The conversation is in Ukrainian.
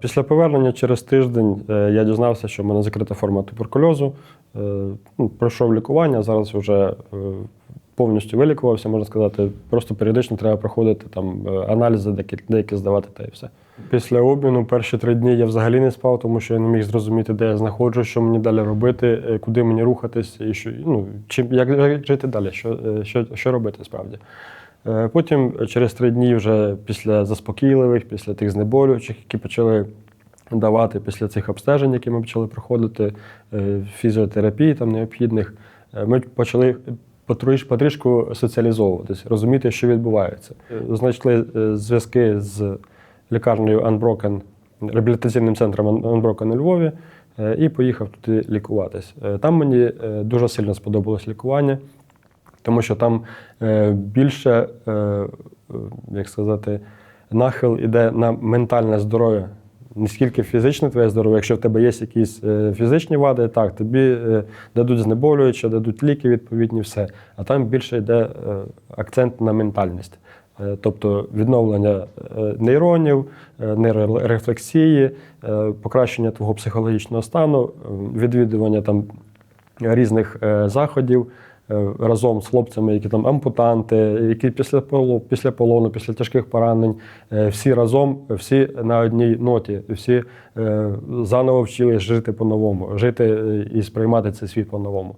Після повернення через тиждень е, я дізнався, що в мене закрита форма туберкульозу. Е, ну, Пройшов лікування, зараз вже е, повністю вилікувався, можна сказати. Просто періодично треба проходити там аналізи, деякі, деякі здавати та і все. Після обміну перші три дні я взагалі не спав, тому що я не міг зрозуміти, де я знаходжусь, що мені далі робити, куди мені рухатись, і що, ну, чим, як, жити далі, що, що, що робити справді. Е, Потім через три дні, вже після заспокійливих, після тих знеболюючих, які почали давати після цих обстежень, які ми почали проходити, е, фізіотерапії там необхідних, е, ми почали потріш- потрішку соціалізовуватись, розуміти, що відбувається. Е, Знайшли е, зв'язки з лікарнею Unbroken, реабілітаційним центром Unbroken у Львові е, і поїхав туди лікуватись. Е, Там мені е, дуже сильно сподобалось лікування тому що там е, більше, е, е, як сказати, нахил іде на ментальне здоров'я. Не скільки фізичне твоє здоров'я, якщо в тебе є якісь фізичні вади, так, тобі дадуть знеболюючі, дадуть ліки відповідні, все. А там більше йде акцент на ментальність. Тобто відновлення нейронів, нейрорефлексії, покращення твого психологічного стану, відвідування там різних заходів разом з хлопцями, які там ампутанти, які після полону, після полону, після тяжких поранень, е, всі разом, всі на одній ноті, всі е, заново вчились жити по-новому, жити е, і сприймати цей світ по-новому.